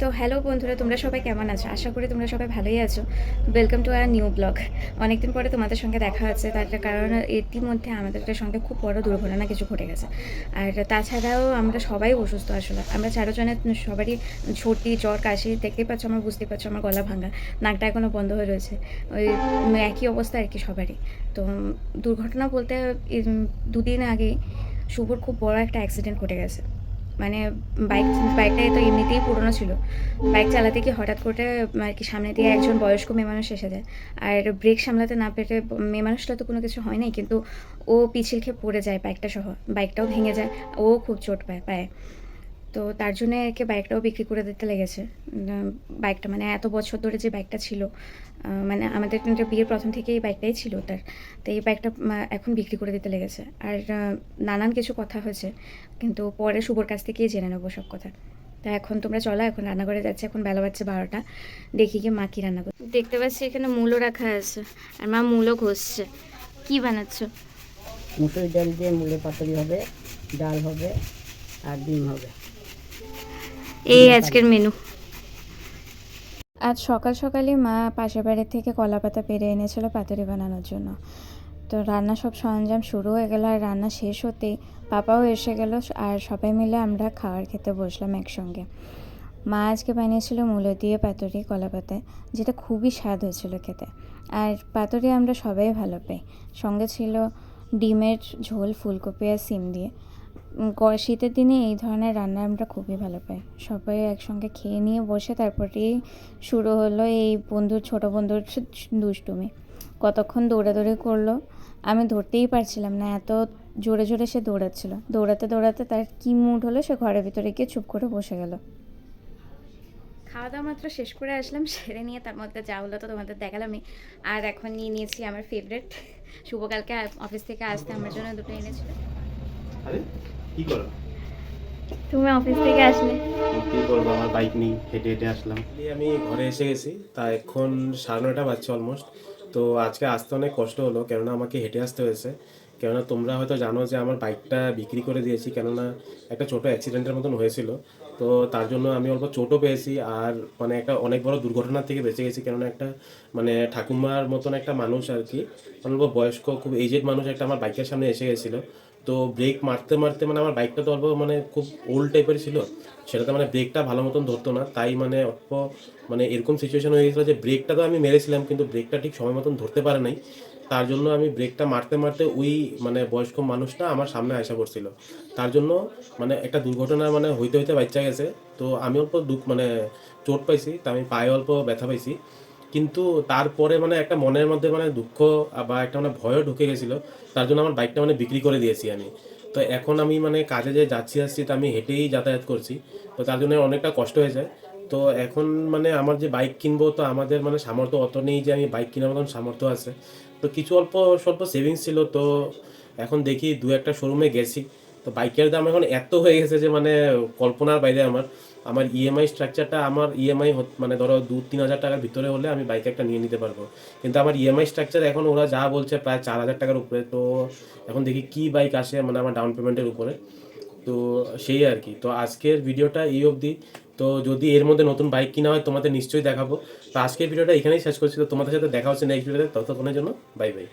তো হ্যালো বন্ধুরা, তোমরা সবাই কেমন আছো? আশা করি তোমরা সবাই ভালোই আছো। Welcome to our new blog অনেকদিন পরে তোমাদের সঙ্গে দেখা হচ্ছে, তার কারণ ইতিমধ্যে আমাদের সঙ্গে খুব বড় দুর্ঘটনা কিছু ঘটে গেছে। আর তাছাড়াও আমরা সবাই অসুস্থ আসলে। আমরা চারজনের সবারই সর্দি জ্বর, কাশি দেখতেই পাচ্ছ, আমার বুঝতেই পারছ আমার গলা ভাঙা, নাকটা এখনও বন্ধ হয়ে রয়েছে। ওই একই অবস্থা আর কি সবারই। তো দুর্ঘটনা বলতে দুদিন আগে শুভর খুব বড় একটা অ্যাক্সিডেন্ট ঘটে গেছে। মানে বাইক বাইকটা তো এমনিতেই পুরনো ছিল। বাইক চালাতে গিয়ে হঠাৎ করে আর কি সামনে দিয়ে একজন বয়স্ক মেয়ে মানুষ এসে যায়। আর ব্রেক সামলাতে না পেরে মেয়ে মানুষটা তো কোনো কিছু হয় নাই, কিন্তু ও পিছিল খেয়ে পড়ে যায় বাইকটা সহ, বাইকটাও ভেঙে যায়, ও খুব চোট পায় পায়। তো তার জন্য একে বাইকটাও বিক্রি করে দিতে লেগেছে। বাইকটা মানে এত বছর ধরে যে বাইকটা ছিল মানে আমাদের কিন্তু বিয়ের প্রথম থেকে এই বাইকটাই ছিল তার। তো এই বাইকটা এখন বিক্রি করে দিতে লেগেছে। আর নানান কিছু কথা হয়েছে কিন্তু পরে শুভর কাছ থেকেই জেনে নেব সব কথা। তা এখন তোমরা চলো এখন রান্নাঘরে যাচ্ছে এখন বেলা বাজছে বারোটা। দেখি কি মা কি রান্না করছে। দেখতে পাচ্ছি এখানে মূলও রাখা আছে আর মা মূলও ঘষছে। কি বানাচ্ছ? মুসুর ডাল দিয়ে মূলে পাতুরি হবে ডাল হবে আর ডিম হবে। এই আজকের মেনু আজ সকাল সকালে মা পাশের বাড়ির থেকে কলা পাতা পেরে এনেছিল পাতুরি বানানোর জন্য। তো রান্না সব সরঞ্জাম শুরু হয়ে গেল আর রান্না শেষ হতেই পাপাও এসে গেল আর সবাই মিলে আমরা খাবার খেতে বসলাম একসঙ্গে। মা আজকে বানিয়েছিল মূলো দিয়ে পাতুরি কলা পাতায় যেটা খুবই স্বাদ হয়েছিল খেতে। আর পাতুরি আমরা সবাই ভালো পাই। সঙ্গে ছিল ডিমের ঝোল ফুলকপি আর সিম দিয়ে। শীতের দিনে এই ধরনের রান্না আমরা খুবই ভালো পাই। সবাই একসঙ্গে খেয়ে নিয়ে বসে তারপরেই শুরু হলো এই বন্ধুর ছোট বন্ধুর দুষ্টুমি। কতক্ষণ দৌড়াদৌড়ি করল, আমি ধরতেই পারছিলাম না, এত জোরে জোরে সে দৌড়াচ্ছিল। দৌড়াতে দৌড়াতে তার কি মুড হলো, সে ঘরের ভিতরে গিয়ে চুপ করে বসে গেল। খাওয়া দাওয়া মাত্র শেষ করে আসলাম, সেরে নিয়ে তার মধ্যে যা হলো তো তোমাদের দেখালামই। আর এখন নিয়ে নিয়েছি আমার ফেভারেট শুভকালকে অফিস থেকে আসতে আমার জন্য দুটো এনেছিল। আরে কি করো? তুমি অফিস থেকে আসলে। কি করব? আমার বাইক নেই হেঁটে হেঁটে আসলাম। আমি ঘরে এসে গেছি তা এখন সাড়ে নয়টা বাজছে অলমোস্ট তো আজকে আসতে অনেক কষ্ট হলো কেননা আমাকে হেঁটে আসতে হয়েছে। কেননা তোমরা হয়তো জানো যে আমার বাইকটা বিক্রি করে দিয়েছি কেননা একটা ছোট অ্যাক্সিডেন্টের মতন হয়েছিল। তো তার জন্য আমি অল্প চোটও পেয়েছি আর মানে একটা অনেক বড় দুর্ঘটনার থেকে বেঁচে গেছি। কেননা একটা মানে ঠাকুমার মতন একটা মানুষ আর কি অল্প বয়স্ক খুব এজেড মানুষ একটা আমার বাইকের সামনে এসে গেছিল। তো ব্রেক মারতে মারতে মানে আমার বাইকটা তো অল্প মানে খুব ওল্ড টাইপের ছিল। সেটাতে মানে ব্রেকটা ভালো মতন ধরতো না। তাই মানে অল্প মানে এরকম সিচুয়েশন হয়ে গেছিল যে ব্রেকটা তো আমি মেরেছিলাম, কিন্তু ব্রেকটা ঠিক সময় মতন ধরতে পারে নাই। তার জন্য আমি ব্রেকটা মারতে মারতে ওই মানে বয়স্ক মানুষটা আমার সামনে আসা পড়ছিল তার জন্য মানে একটা দুর্ঘটনা মানে হইতে হইতে বাচ্চা গেছে। তো আমি অল্প দুঃখ মানে চোট পাইছি, তা আমি পায়ে অল্প ব্যথা পাইছি। কিন্তু তারপরে মানে একটা মনের মধ্যে মানে দুঃখ বা একটা মানে ভয়ও ঢুকে গেছিল। তার জন্য আমার বাইকটা মানে বিক্রি করে দিয়েছি আমি। তো এখন আমি মানে কাজে যে যাচ্ছি আসছি, তো আমি হেঁটেই যাতায়াত করছি। তো তার জন্য অনেকটা কষ্ট হয়ে যায়। তো এখন মানে আমার যে বাইক কিনবো, তো আমাদের মানে সামর্থ্য অত নেই যে আমি বাইক কেনার মতন সামর্থ্য আছে। তো কিছু অল্প স্বল্প সেভিংস ছিল, তো এখন দেখি দু একটা শোরুমে গেছি। তো বাইকের দাম এখন এত হয়ে গেছে যে মানে কল্পনার বাইরে আমার। আমার ইএমআই স্ট্রাকচারটা আমার ইএমআই মানে ধরো দু, তিন হাজার টাকার ভিতরে হলে আমি বাইক একটা নিয়ে নিতে পারব। কিন্তু আমার ইএমআই স্ট্রাকচার এখন ওরা যা বলছে প্রায় চার হাজার টাকার উপরে। তো এখন দেখি কি বাইক আসে মানে আমার ডাউন পেমেন্টের উপরে। তো সেই আর কি। তো আজকের ভিডিওটা এই অবধি। তো যদি এর মধ্যে নতুন বাইক কিনা হয়, তোমাদের নিশ্চয়ই দেখাবো। তো আজকের ভিডিওটা এখানেই শেষ করছি। তো তোমাদের সাথে দেখা হচ্ছে নেক্সট ভিডিওতে ততক্ষণের জন্য বাই বাই